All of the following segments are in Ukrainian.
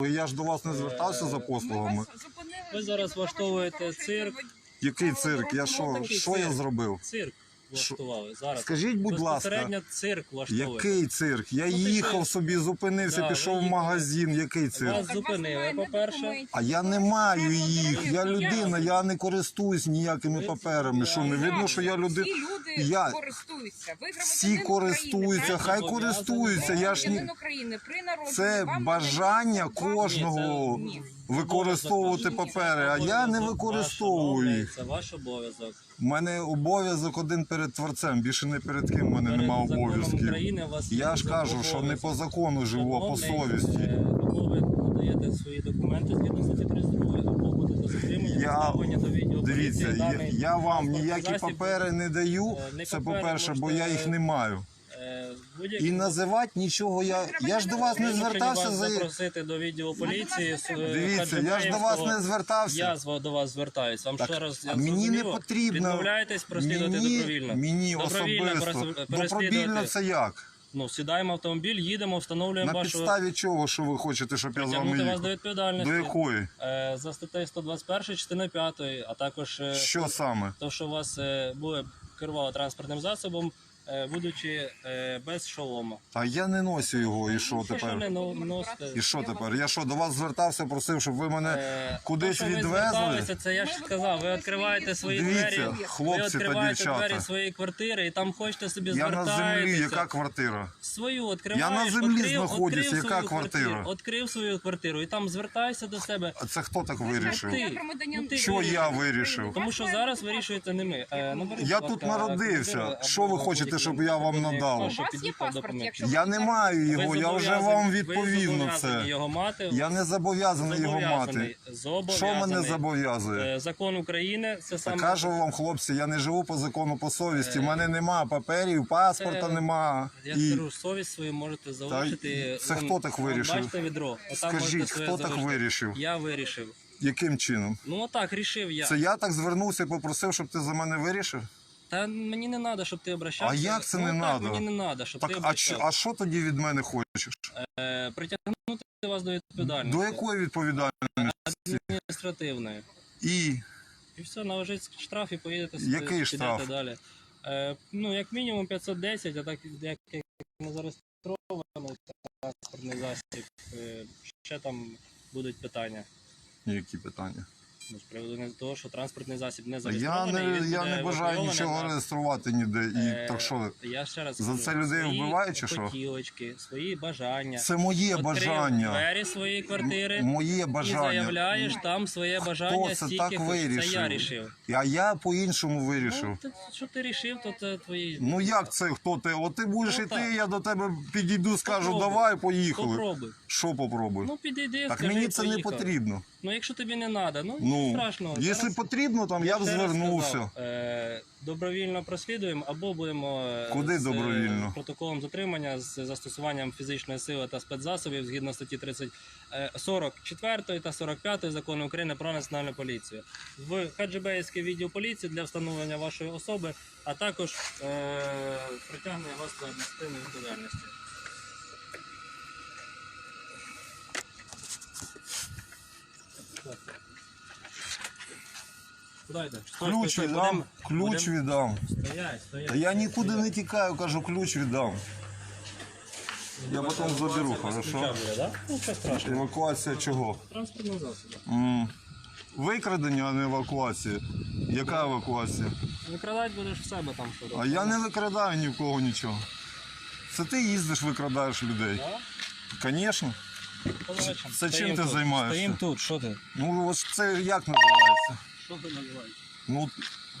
Я ж до вас не звертався за послугами. Ви зараз влаштовуєте цирк. Який цирк? Я що, такий що я зробив? Цирк влаштували зараз. Скажіть, будь ласка, Безпосередньо цирк влаштовує. який цирк? Я Ну, ти їхав що? собі, зупинився, Да, пішов ви в їхали. магазин. Який цирк? Вас зупинили, по-перше. А я не маю їх. Я людина, я не користуюсь ніякими Ви- паперами. Що не видно, що я людина? Всі люди Я- користуються. Ви Всі громадянин користуються, України, хай правильно? користуються. Я ж ні. Громадянин України при народженні Це вам бажання надається кожного Ні, використовувати папери, а я не використовую їх. Це ваш обов'язок. У мене обов'язок один перед творцем, більше не перед ким в мене Перед немає законом обов'язків. України у вас є Я ж кажу, що не по закону живу, а по совісті. е, Або ви надаєте свої документи згідно статті 32, або будете затримані, Я доставлені до відділу дивіться, поліції. я, Даний я вам транспортний ніякі засіб, папери не даю. Е, не Це папери, по-перше, бо можете- я їх не маю. Е, І називати нічого я. Я ж до вас не звертався за. запросити до відділу поліції. з, е, Дивіться, я ж до вас не Я звертався. з- до вас звертаюсь. Вам Так, ще раз я а мені не зрозуміло? потрібно. Відмовляєтесь прослідувати Мені, добровільно. мені Добровільно особисто. прос- Добровільно переслідувати. це як? Ну, сідаємо в автомобіль, їдемо, встановлюємо На вашу підставі чого, що ви хочете, щоб я з вами притягнути вас до їхав? відповідальності. До якої? Е, за статтею 121 частини 5, а також е, Що саме? то, що у вас е, були керували транспортним засобом, е, будучи е, без шолома. А я не носю його, і що Це що не тепер? но- носите? І що тепер? Я що, до вас звертався, просив, щоб ви мене Е, кудись то, що ви відвезли? Це я ж сказав. Ви відкриваєте свої Дивіться, двері. хлопці ви та відкриваєте дівчата. двері своєї квартири і там хочете собі Я на звертаєтеся. землі, яка квартира? Свою відкриваєш. Я на землі відкрив- знаходжусь, відкрив яка свою квартира? квартиру, Відкрив свою квартиру і там звертайся до себе. А це хто так вирішив? Ти. Ну, ти Що я вирішив? Тому що зараз вирішуєте не ми. Е, наберіть, Я будь тут ласка, народився. Що ви або хочете, будь-який щоб я вам надав? У вас є паспорт, якщо Я не маю його, я вже вам відповів на це. Його мати. Я не зобов'язаний його мати. Зобов'язаний. Що мене зобов'язує? Е, Закон України це саме кажу вам, хлопці, я не живу по закону, по совісті. У мене нема паперів, паспорта нема. Я І скажу, совість свою можете залишити. це хто так вирішив? Бачите відро. Отам можете скажіть, своє хто так залишити. вирішив? Я вирішив. Яким чином? Ну отак, рішив я. Це я так звернувся і попросив, щоб ти за мене вирішив? Та мені не треба, щоб ти обращався. А як це ну, не так, надо? Мені не треба, щоб Так, ти а, обращався. а що тоді від мене хочеш? Е, притягнути вас до відповідальності. До якої відповідальності? адміністративної. І І все, наложить штраф і поїдете собі, Який підете штраф? далі. Е, ну, як мінімум 510, а так як, як не зареєстрований транспортний засіб, е, ще там будуть питання. які питання? Ну, з приводу не того, що транспортний засіб не Я зареєстрований. не, він я буде не бажаю нічого на- реєструвати ніде. І Е, так що Я ще раз за кажу, це людей свої вбивають чи що? хотілочки, свої бажання. це моє Відкрив бажання. двері своєї квартири Моє і бажання. заявляєш там своє бажання це стільки так хочеш. Це я рішив. А я по-іншому вирішив. Ну, ти- що ти рішив, то це твої. Ну як це хто ти? От ти будеш Ну, іти, так. я до тебе підійду, скажу, Попробуй. давай, поїхали. Попробуй. Що попробуй? Ну підійди, так скажи, мені це не поїхав. потрібно. Ну якщо тобі не треба, ну, Ну, страшного. якщо Зараз- потрібно, там я б звернувся. е, добровільно прослідуємо або будемо е, Куди з, е, добровільно? протоколом затримання з застосуванням фізичної сили та спецзасобів згідно статті 30, е, 44 та 45 закону України про національну поліцію. В Хаджибейський відділ поліції для встановлення вашої особи, а також е, притягнення вас до адміністративної відповідальності. Куди йдеш? Стой, Ключ стой, стой, віддам, будем- ключ будем- віддам. Стоять, стоять. Та я нікуди не тікаю, кажу, ключ віддам. Я потім заберу, хорошо? Ну, що. Евакуація чого? Транспортний засіб. М. Викрадення, а не евакуація. Яка евакуація? Викрадати будеш в себе там що А я не викрадаю ні в кого нічого. Це ти їздиш, викрадаєш людей. Звісно. Це чим ти займаєшся? Стоїм тут, що ти? Ну ось це як називається? Що ти називаєш? Ну,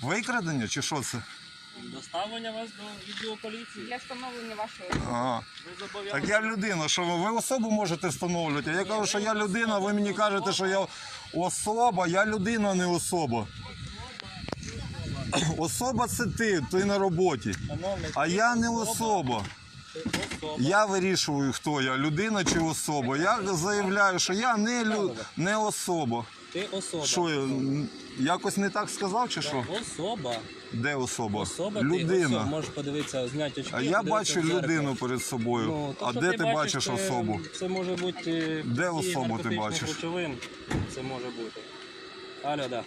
викрадення чи що це? Доставлення вас до відділу поліції. Для встановлення вашої особи. Ага. Ви зобов'язані. Так я людина, що ви, ви особу можете встановлювати. А я кажу, що я людина, ви мені кажете, що я особа, я людина, не особа. Особа це ти, ти на роботі. Шановний, А ти я не особа. ти особа. Я вирішую, хто я, людина чи особа. Я заявляю, що я не, лю... не особа. Ти особа. Що я якось не так сказав, чи що? Особа. Де особа? Особа, ти Людина. особа. можеш подивитися, зняти очки. А я подивитися бачу в дзеркало. людину перед собою. Ну, то, а що де ти, бачиш, це- особу? Це може бути. Де ці особу ти бачиш? Речовин. Це може бути. Алло, да.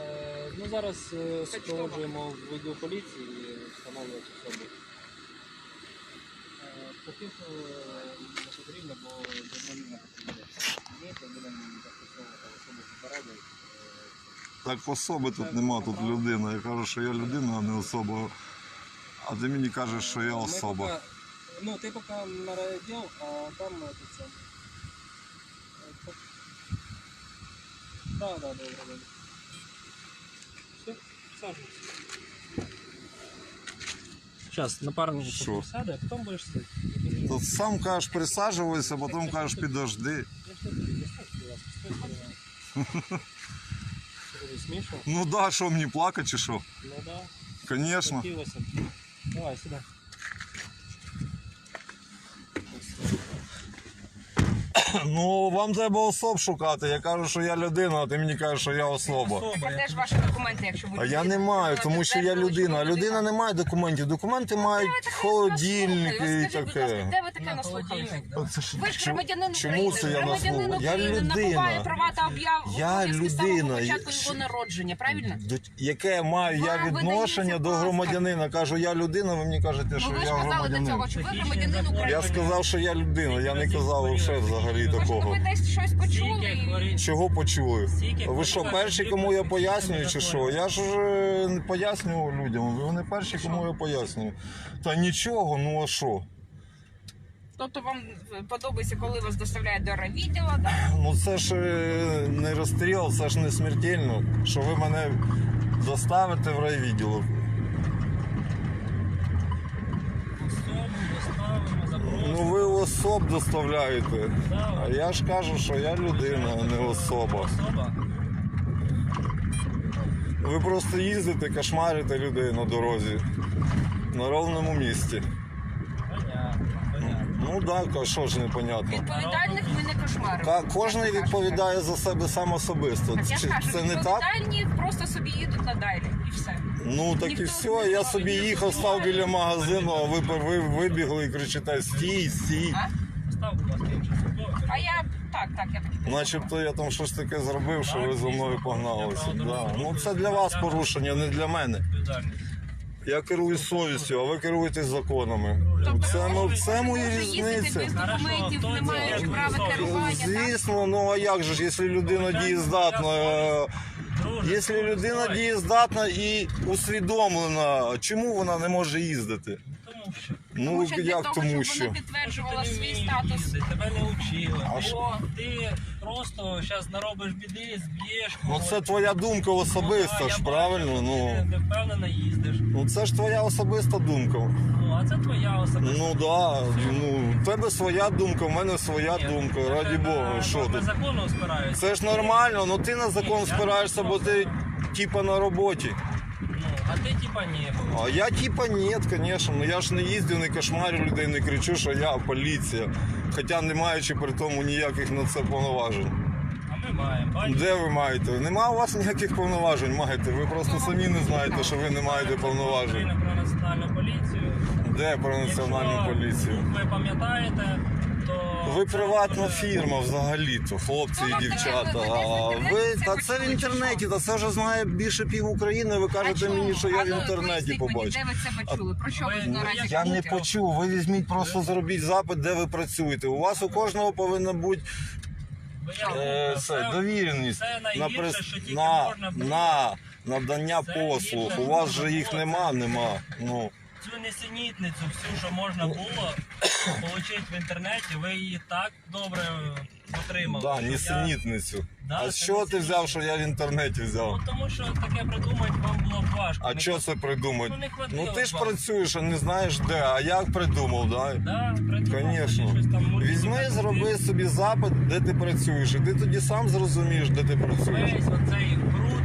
Е, ну, зараз е, супроводжуємо в відділ поліції і встановлювати особу. Е, е, не потрібно, бо добровільно потрібно. Ні, то будемо застосовувати особу попередньо. Так особи тут нема, тут людина. Я кажу, що я людина, а не особа. А ти мені кажеш, що я особа. ну, ти поки на райвідділ, а там е, це. Е, так. Да, добре, добре. Зараз напарник Що? сяде, а потім будеш сидіти. Тут сам кажеш, присаджувайся, потім кажеш, підожди. Я ж будь ласка, стой, передам. Що тобі смішно? Ну да, що мені плакати чи що? Ну да, хотілося. Давай, сюди. Ну вам треба особ шукати. Я кажу, що я людина, а ти мені кажеш, що я особа. Особа, я теж ваші документи, якщо ви А я не маю, тому що я людина. А людина не має документів. Документи мають холодильники і таке. Таке наслухалися? Оце ж- Ви ж громадянин Чому України. це я громадянин? Я України набуває людина. права та об'яв Я обов'язки з самого людина. початку його народження, правильно? До- Яке маю я Вам відношення видається до паспорт. громадянина? Кажу, я людина, ви мені кажете, Ну що ви ж я казали до громадянин. цього, що ви громадянин України. Я сказав, що я людина, я не казав ще взагалі Може, такого. ви десь щось почули? Скільки і- хворі- Чого почули? Ви що, перші, кому я пояснюю, чи що? Я ж е, не пояснював людям. Ви не перші, кому я пояснюю. Та нічого, ну а що? Тобто вам подобається, коли вас доставляють до райвідділу, да? Ну це ж е, не розстріл, це ж не смертельно. Що ви мене доставите в райвідділок. Особу доставимо, запросимо. Ну ви особ доставляєте. А я ж кажу, що я людина, а не особа. Особа. Ви просто їздите, кошмарите людей на дорозі. На ровному місці. Понятно. Ну так, а що ж непонятно. Відповідальних ми не кошмаримо. Ка- Кожен відповідає за себе сам особисто. Так я Чи кажу, це не так? відповідальні просто собі їдуть надалі і все. Ну так і Ніхто все. не Я собі ніхто їхав, не став біля магазину, а ви, ви вибігли і кричите стій, стій. А? Став, будь ласка. А я так, так, я так. Начебто я там щось таке зробив, що ви за мною погналися. Да. Ну це для вас порушення, не для мене. Відповідальність. Я керую совістю, а ви керуєтесь законами. Тобто Це, ну, можете- це мої без документів, не маєш права керування. Звісно, ну а як же ж, якщо людина дієздатна, е, якщо людина дієздатна і усвідомлена, чому вона не може їздити? Тому що. Ну Тому що для як того, тому щоб що? вона підтверджувала Ти свій статус. їздити, Тебе не учили. А Ти- що? Ти просто зараз наробиш біди, зб'єш. Ну когось. це твоя думка Ну, особиста ж, правильно? Ну, Ти не впевнено їздиш. ну це ж твоя особиста думка. Ну, а це твоя особиста. Ну да, ну в тебе своя думка, в мене своя Ні, думка, це раді на- Бога, що на тут? закону спираються. Це ж нормально, ну ти на закон спираєшся, бо ти типа на роботі. Ну, а ти типа ні. А я типа нет, конечно. Ну я ж не їздю, не кошмарю людей, не кричу, що я поліція. Хоча не маючи при тому ніяких на це повноважень. А ми маємо. Бачиш? Де ви маєте? Нема у вас ніяких повноважень, маєте. Ви просто самі не знаєте, що ви не маєте повноважень. Україна про національну поліцію. Де про національну Якщо поліцію? Ви пам'ятаєте, то Ви приватна фірма взагалі-то, хлопці Ну, і дівчата. ви А ви та це в інтернеті, та це вже знає більше пів України. Ви кажете мені, що я в ну, інтернеті побачив. Де ви це почули? Про що ви наразі Я не почув. Ви візьміть, просто зробіть запит, де ви працюєте. У вас у кожного повинна бути е, це, довіреність це на, на, можна на надання Це послуг. У вас же їх нема, нема. Ну цю несенітницю, всю, що можна було отримати в інтернеті, ви її так добре отримали. да, що я- нісенітницю. Да, А це що ти взяв, що я в інтернеті взяв? Ну, тому що таке придумати вам було б важко. А Не- що це придумати? Ну, не хватило Ну ти ж вам. працюєш, а не знаєш де. А як придумав, да? Да, придумав, Конечно. щось там мультики Візьми, придумати. зроби собі запит, де ти працюєш, і ти тоді сам зрозумієш, де ти працюєш. Весь оцей бруд.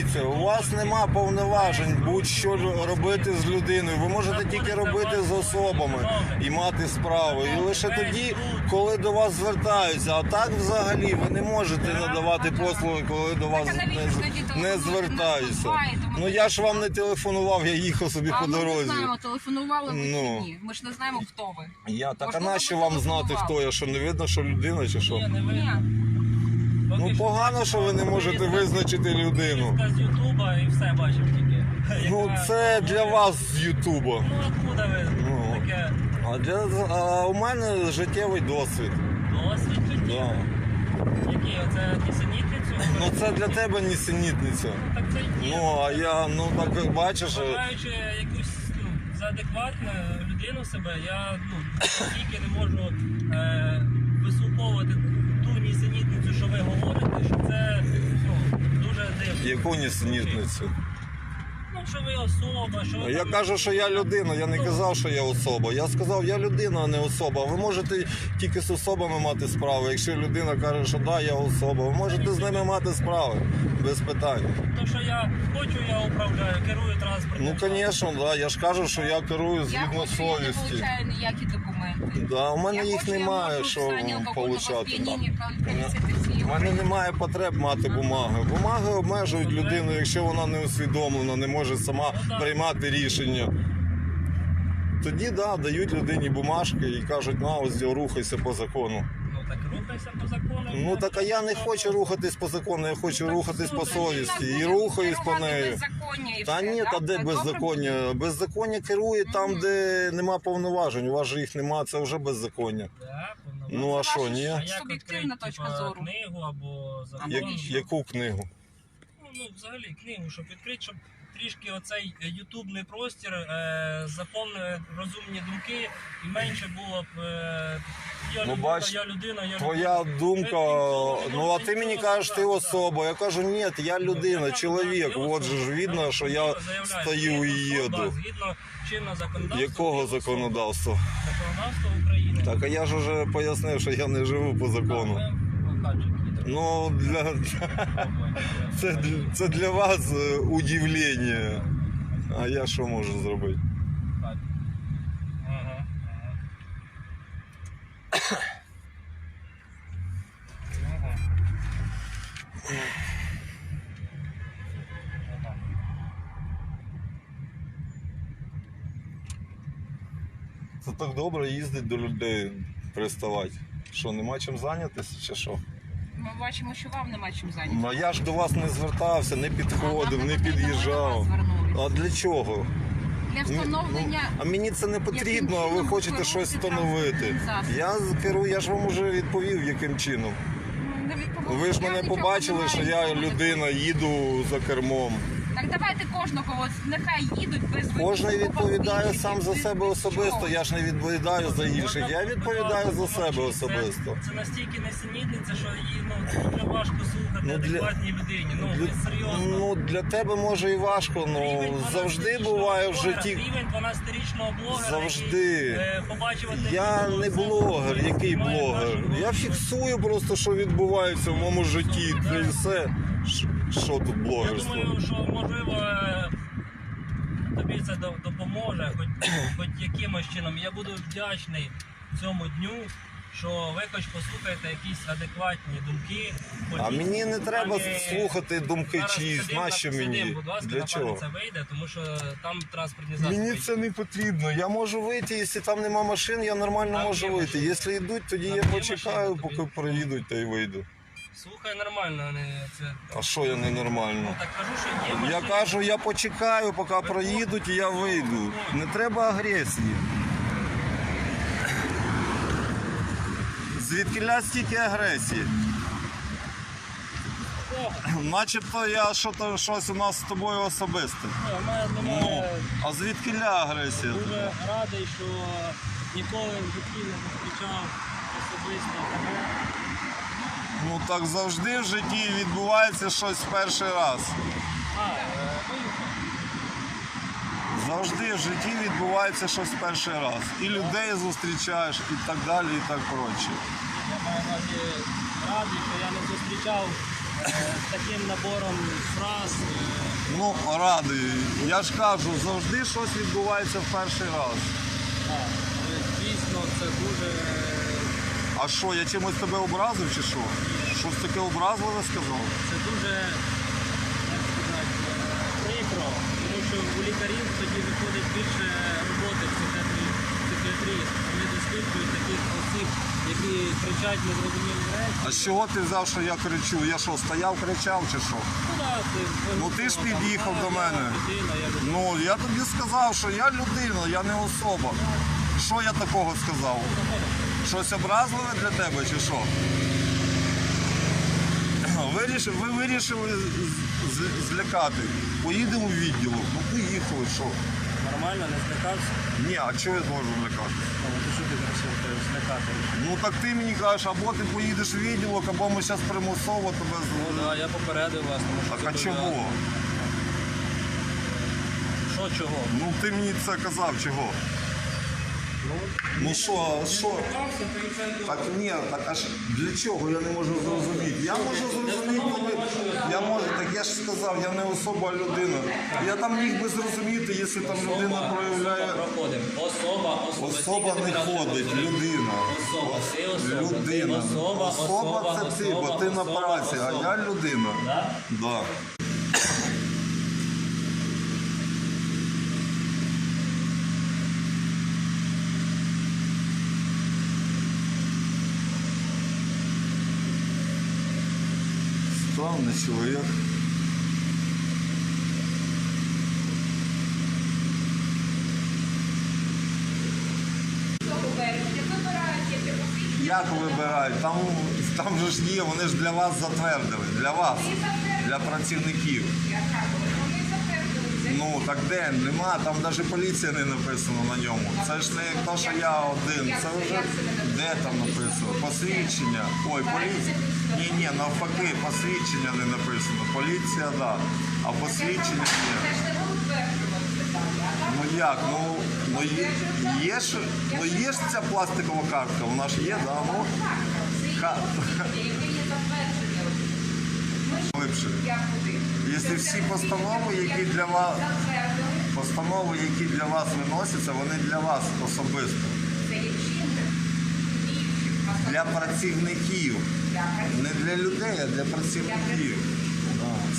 Дивіться, у вас нема повноважень будь-що робити з людиною. Ви можете тільки робити з особами і мати справи. І лише тоді, коли до вас звертаються. А так взагалі ви не можете надавати послуги, коли до вас не, не звертаються. Ну я ж вам не телефонував, я їхав собі А по ми не дорозі. знаємо, телефонували ви Ну. чи ні. Ми ж не знаємо, хто ви. Я так, а нащо вам знати, хто я? Що не видно, що людина чи що? Ні, не видно. Ну погано, що ви не можете визначити людину. з Ютуба і все бачив тільки. Ну це для вас з Ютуба. Ну откуда ви Ну. таке А для а у мене життєвий досвід. досвід життя? Да. Який оце нісенітницю? Ну це для тебе нісенітниця. Ну, так це є. Ну а я ну так як бачиш. е, Вважаючи якусь ну, за адекватну людину себе, я ну, тільки не можу е, вислуховувати ту нісенітницю, що ви говорите, що це ну, дуже дивно. Яку нісенітницю? Ну, що ви особа, що ви Я там- кажу, що я людина. Я не казав, що я особа. Я сказав, я людина, а не особа. Ви можете тільки з особами мати справи. Якщо людина каже, що да, я особа, ви можете з ними мати справи без питань. То, що я хочу, я управляю, керую транспортом. Ну, звісно, да. Я ж кажу, що я керую Я згідно хочу, я не совісті. получаю ніякі документи. Да, у мене я їх хочу, я немає, можу що в стані алкогольного получати. сп'яніння там. кваліфікації. Мене немає потреб мати бумаги. Бумаги обмежують людину, якщо вона не усвідомлена, не може сама приймати рішення. Тоді да, дають людині бумажки і кажуть, на ось рухайся по закону. Ну так рухайся по закону. Ну так а я не хочу рухатись по закону, я хочу рухатись по совісті і рухаюсь по нею. Та ні, та де беззаконня? Беззаконня керує там, де нема повноважень. У вас же їх нема, це вже беззаконня. Да, Ну а що, ні? А як Суб'єктивна відкрити, точка типа, зору. книгу або закон? Я- навіщо? яку книгу? Ну, ну, взагалі книгу, щоб відкрити, щоб трішки оцей е, ютубний простір е, заповнив розумні думки і менше було б е, я Ну, людина, бач, я людина, я Твоя людина. думка, Е, ну а ти мені кажеш, ти особа. Я кажу, ні, я людина, чоловік. От же ж видно, що я стою і їду. Згідно чинного законодавства. Якого законодавства? Законодавства України. Так, а я ж уже пояснив, що я не живу по закону. Так, ви локальчик їдете. Ну, для... це, це для вас е, удивлення. А я що можу зробити? Це так добре їздить до людей, приставати. Що, нема чим зайнятися чи що? Ми бачимо, що вам нема чим зайнятися. Ну я ж до вас не звертався, не підходив, не під'їжджав. А для чого? Для встановлення ну, а мені це не потрібно, а ви хочете щось встановити. Я керую, я ж вам уже відповів, яким чином. Ну. Ви ж мене побачили, що я людина, їду за кермом. Так давайте кожного, от нехай їдуть без Кожен водія, відповідає без сам за себе особисто. нічого. Я ж не відповідаю за інших. Я відповідаю за себе особисто. Це настільки несенітниця, що її ну, дуже важко слухати Ну, для- адекватній людині. Ну, Для, серйозно. ну для тебе може і важко, Рівень ну 12-річного завжди буває в блогера, житті. Рівень 12-річного блогера, Завжди. який, е, побачив одне Я відео, не блогер, який знімає блогер. нашу Я фіксую просто, що відбувається в моєму житті. Це і все. Що тут Я думаю, що можливо тобі це допоможе, хоч, хоч якимось чином. Я буду вдячний цьому дню, що ви хоч послухаєте якісь адекватні думки. А мені не треба слухати думки чиїсь. Нащо мені? Будь ласка, Для чого? це вийде, тому що там транспортні засоби. Мені це не потрібно. Я можу вийти, якщо там нема машин, я нормально Там можу вийти. Якщо йдуть, тоді Там я почекаю, машини, поки тобі- проїдуть та й вийду. Слухай нормально, а не це. А що я ненормально? Ну так кажу, що є Я кажу, я почекаю, поки проїдуть і я вийду. Не треба агресії. Звідки стільки агресії? Начебто я що-то щось у нас з тобою особисте. ні, в мене Ну, немає. а звідки агресія? Дуже радий, що ніколи в житті не зустрічав особисто тебе. Ну так завжди в житті відбувається щось перший раз. Е. Завжди в житті відбувається щось перший раз. І людей зустрічаєш, і так далі, і так проче. Я маю на увазі радий, що я не зустрічав таким набором фраз. е, Ну, радий. Я ж кажу, завжди щось відбувається в перший раз. Так, але дійсно це дуже А що, я чимось тебе образив чи що? Щось таке образливе сказав? це дуже як сказати, прикро, тому що у лікарів тоді виходить більше роботи в психіатрії, психіатрії. Вони досліджують таких осіб, які кричать незрозумілі речі. А з чого ти взяв, що я кричу? Я що, стояв, кричав чи що? Ну, да, ти, Ну, ти ж під'їхав А, до я мене. людина, я людина. Ну, я тобі сказав, що я людина, я не особа. Що я такого сказав? Щось образливе для тебе чи що? Вирішив, ви вирішили злякати. Поїдемо в відділок. Ну поїхали, що? Нормально, не злякався? Ні, а чого я зможу злякати? Ну, ти що ти вирішив злякати? Ну так ти мені кажеш, або ти поїдеш в відділок, або ми зараз примусово тебе Ну, да, я попередив вас, тому що Так а чого? Що чого? Ну ти мені це казав, чого? Ну що, що? Так ні, так аж для чого я не можу зрозуміти? Я можу зрозуміти, коли я можу, так я ж сказав, я не особа, а людина. Я там міг би зрозуміти, якщо там людина проявляє. Особа, особа. Не ходить, людина. Особа, Людина. особа, особа, це ти, бо ти на праці, а я людина. Да? Да. Человек. Як вибирають? Там, там же ж є, вони ж для вас затвердили. Для вас, для працівників. Ну так де? Нема, там навіть поліція не написано на ньому. Це ж не то, що я один. Це вже де там написано? Посвідчення. Ой, поліція. Ні, ні, навпаки, посвідчення не написано. Поліція, так. Да. А посвідчення ні. Ну як? Ну, ну є, є ж, ну є ж ця пластикова картка, вона ж є, да? Ну, глибше. Якщо всі постанови, які для вас, постанови, які для вас виносяться, вони для вас особисто. це є чинник. Діючих Для працівників. Не для людей, а для працівників.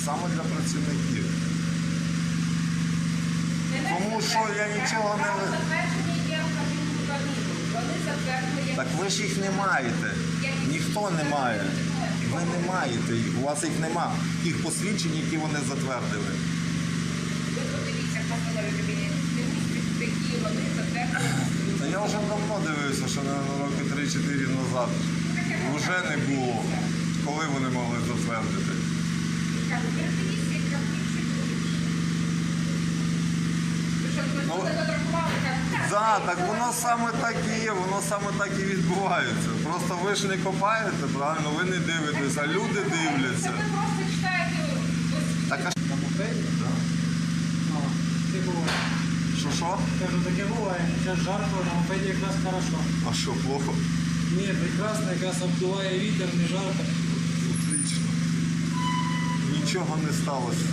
Саме для працівників. Тому що я нічого не Так ви ж їх не маєте. Ніхто не має. Ви не маєте їх. У вас їх нема. Їх посвідчень, які вони затвердили. ви подивіться постанови кабінету міністрів, такі вони затвердили. Та я вже давно дивився, що на роки 3-4 назад вже не було. Коли вони могли затвердити? Ну, Да, так воно саме так і є, воно саме так і відбувається. Просто ви ж не копаєте, правильно, ви не дивитесь, а люди дивляться. Ви просто читаєте Так а що? Це буває. Що що? Кажу, таке буває. Зараз жарко, на мопеді якраз хорошо. А що, плохо? Ні, прекрасно, якраз обдуває вітер, не жарко. Отлично. Нічого не сталося.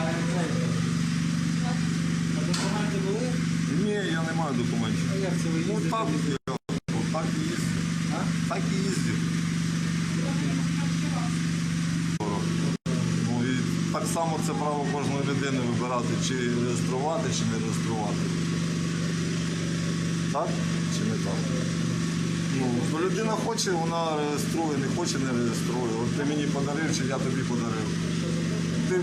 А, документи були? Ні, я не маю документів. А як це ви Ну їздите? так і їздю. А? Так і їздю. Ну і так само це право кожної людини вибирати, чи реєструвати, чи не реєструвати. Так чи не так? Ну, людина хоче, вона реєструє, не хоче, не реєструє. От ти мені подарив, чи я тобі подарив. Ти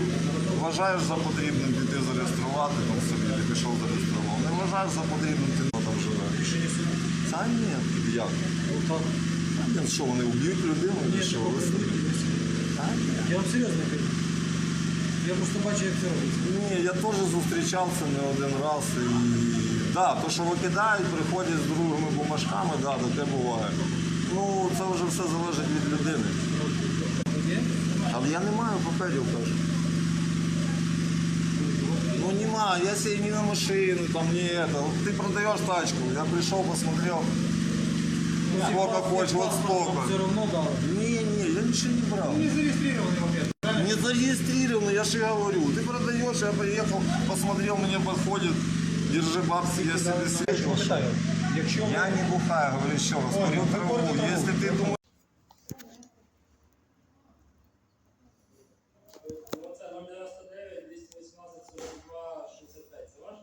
вважаєш за потрібним піти зареєструвати там собі, ти пішов зареєстрував. Не вважаєш за потрібним, ти там живе. Та ні, як? Отак. Та Що вони вб'ють людину, чи що? Та ні. Я вам серйозно кажу. Я просто бачу, як це робиться. Ні, я теж зустрічався не один раз. І... Да, то, що викидають, приходять з другими бумажками, да, таке буває. Ну, це вже все залежить від людини. Є? Але я не маю паперів, кажу. Ну нема, я себе не на машину, там не это. Вот ты продаешь тачку, я пришел, посмотрел, Сколько хочешь, вот столько. Все равно дали. Не, не, я ничего не брал. Не зарегистрированный мопед. Не зарегистрировано, я же говорю. Ты продаешь, я приехал, посмотрел, мне подходит. Держи бабки, я себе ви- Я не бухаю, говорю еще раз, курю ну, траву. Если ты думаешь... Оце 099 218 42 65. Це ваш?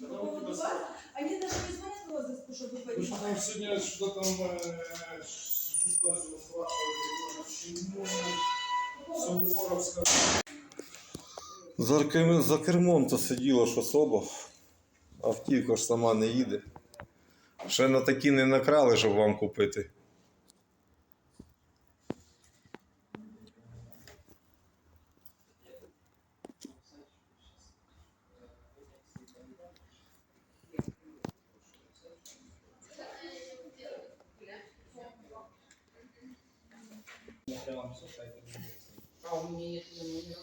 По поводу вас, они даже не звонят в розыску, чтобы вы Потому что понимали. там сегодня что-то там За, за кермом то сиділа ж особа. Автівка ж сама не їде. Ще на такі не накрали, щоб вам купити. Я вам все шайка. А у меня нет номера.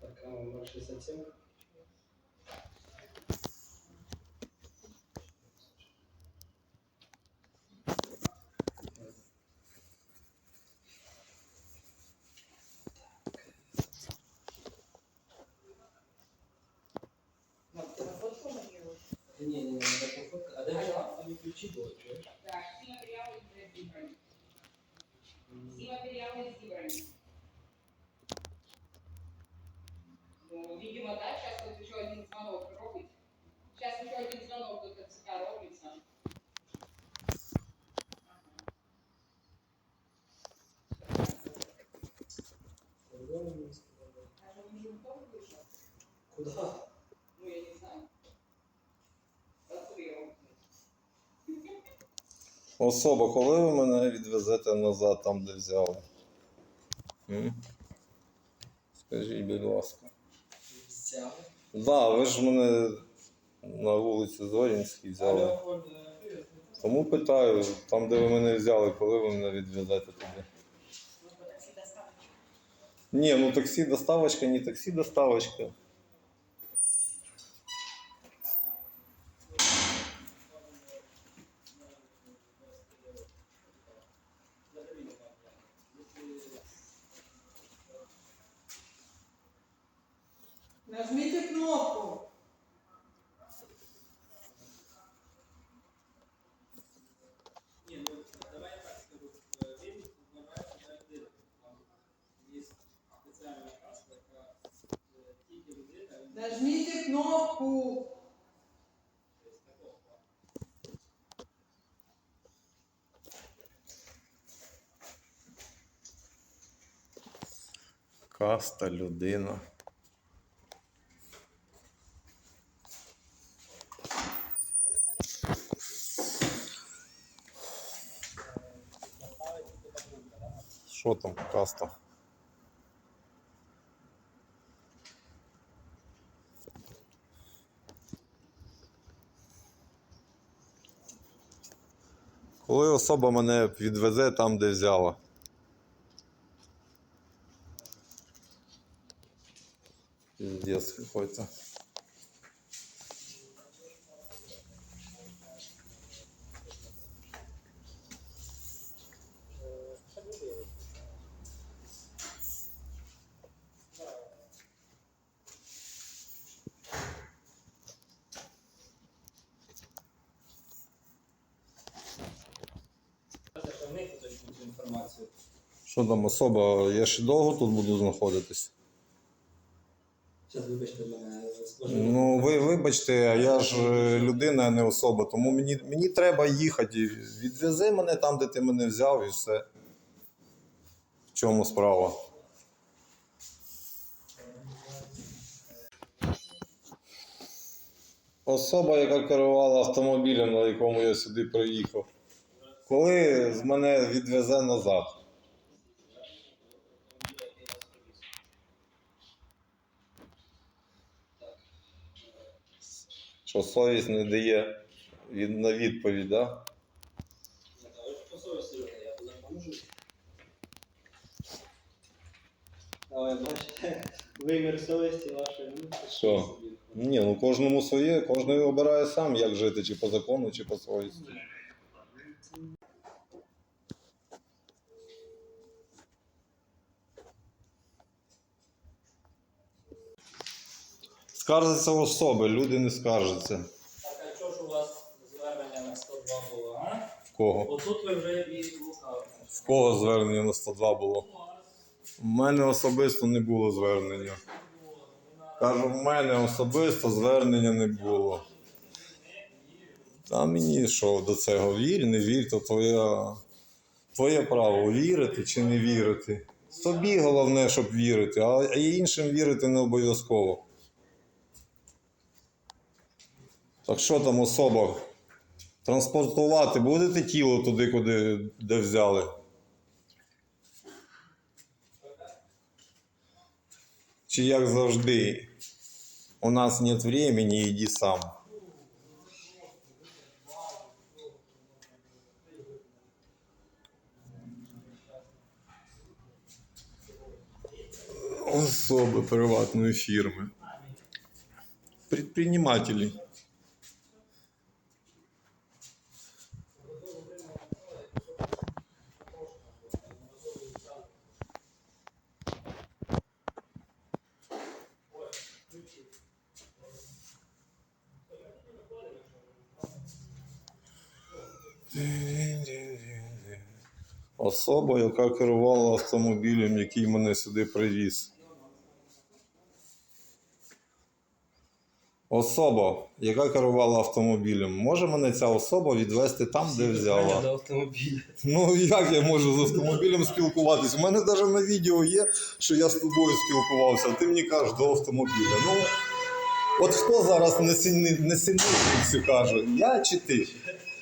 Так, а номер 67. На телефон фотографировать? Ні, ні, ні, не таку фотку. А де взяла? Там ключі Особа, коли ви мене відвезете назад, там, де взяли? М? Скажіть, будь ласка. Взяли. Да, ви ж мене на вулиці Зорінській взяли. Тому питаю, там, де ви мене взяли, коли ви мене відвезете туди? Ні, ну таксі доставочка, не таксі доставочка. Нажмите кнопку. Ні, ну давай я так скажу. Е, Він вимагає один. Там є спеціальна каска, яка е, тільки людина, він Нажмите кнопку. десь такого. Каста, людина. Що там каста? Коли особа мене відвезе там, де взяла. Інформацію. Що там особа? Я ще довго тут буду знаходитись. Зараз вибачте мене, Ну, ви вибачте, а я ж е, людина, а не особа. Тому мені, мені треба їхати. Відвези мене там, де ти мене взяв, і все. В чому справа? Особа, яка керувала автомобілем, на якому я сюди приїхав. Коли з мене відвезе назад? Що совість не дає від, на відповідь, так? Да? По совісті люди, я допоможу. Але бачите, вимір совісті вашої. Ну, Що? Ні, ну кожному своє, кожен обирає сам, як жити, чи по закону, чи по совісті. Скаржаться особи, люди не скаржаться. Так, а чого ж у вас звернення на 102 було, а? В кого? Отут ви вже і лукавите. В кого звернення на 102 було? У мене особисто не було звернення. Кажу, в мене особисто звернення не було. А мені що до цього вір, не вір, то твоє, твоє право вірити чи не вірити. Собі головне, щоб вірити, а іншим вірити не обов'язково. Так що там особа? Транспортувати будете тіло туди, куди де взяли? Чи як завжди? У нас нет времени, иди сам. Особи приватної фірми. Предприниматели. Особа, яка керувала автомобілем, який мене сюди привіз. Особа, яка керувала автомобілем, може мене ця особа відвести там, де взяла. До автомобіля. Ну як я можу з автомобілем спілкуватись? У мене навіть на відео є, що я з тобою спілкувався, а ти мені кажеш до автомобіля. Ну, от хто зараз не сильний, не сильний каже? Я чи ти?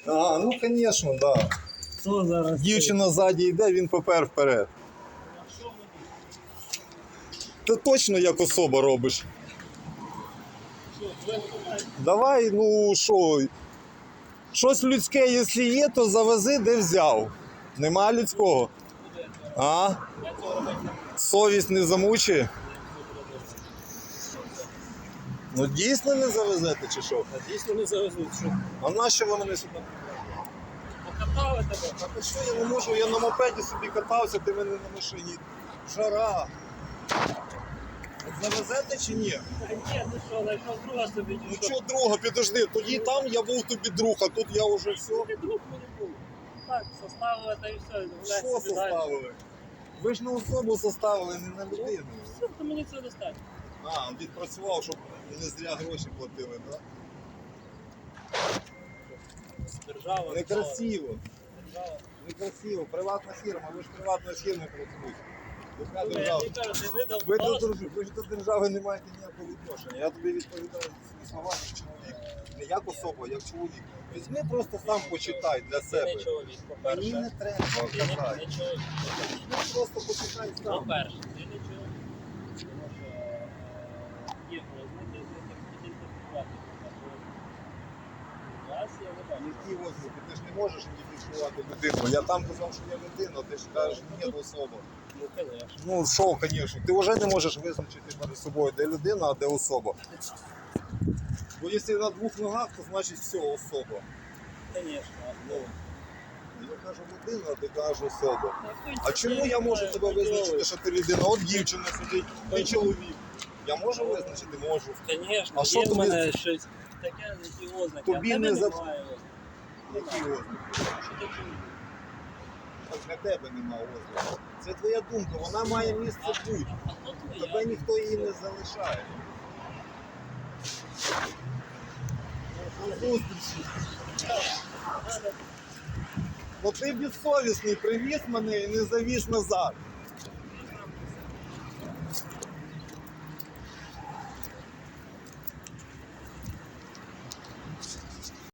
А, ну звісно, так. Да. Хто зараз? Дівчина ззаді йде, він попер вперед. Ти точно як особа робиш. Давай, ну що, щось людське, якщо є, то завези, де взяв. Нема людського. А? Совість не замучує? Ну дійсно не завезете чи що? Дійсно не завезуть. Що? А нащо ви мене сюди? Покатали тебе? А ти що я не можу? Я на мопеді собі катався, ти мене на машині. Жара. От Завезете чи ні? Ні, ну що, знайшов друга собі. Ну що, друга, підожди, тоді там я був тобі друг, а тут я вже все. Ти друг мене був. Так, составили та і все. Що составили? Ви ж на особу составили, не на людину. Все, то мені це достатньо. А, відпрацював, щоб не зря гроші платили, так? Держава. Некрасиво. Держава. Некрасиво. Приватна фірма, ви ж приватної фірми працюєте. Яка держава? Ви до, просто. ви ж до держави не маєте ніякого відношення. Я тобі відповідаю своїми словами як чоловік. Не як особа, як чоловік. Візьми просто сам почитай для себе. не чоловік, Мені по-перше. не треба казати. Ну, просто почитай сам. По-перше, ти не чоловік. Тому що е, є ознаки, з яких ідентифікувати. У вас Які ознаки? Ти ж не можеш ідентифікувати людину. Я там казав, що я людина, ти ж кажеш, ні, особа. Ну, звісно. Ну що, звісно, ти вже не можеш визначити перед собою, де людина, а де особа. Бо якщо на двох ногах, то значить все, особа. Звісно. Ну, я кажу людина, а ти кажеш особа. А чому я можу тебе визначити, що ти людина? От дівчина сидить, ти чоловік. Я можу визначити? Можу. Звісно, А що є в тобі- мене щось таке, які ознаки. Тобі а в тебе не за- немає Що ти для тебе нема ознак. Це твоя думка, вона має місце бути. Тебе ніхто її не залишає. До ти безсовісний, привіз мене і не завіз назад.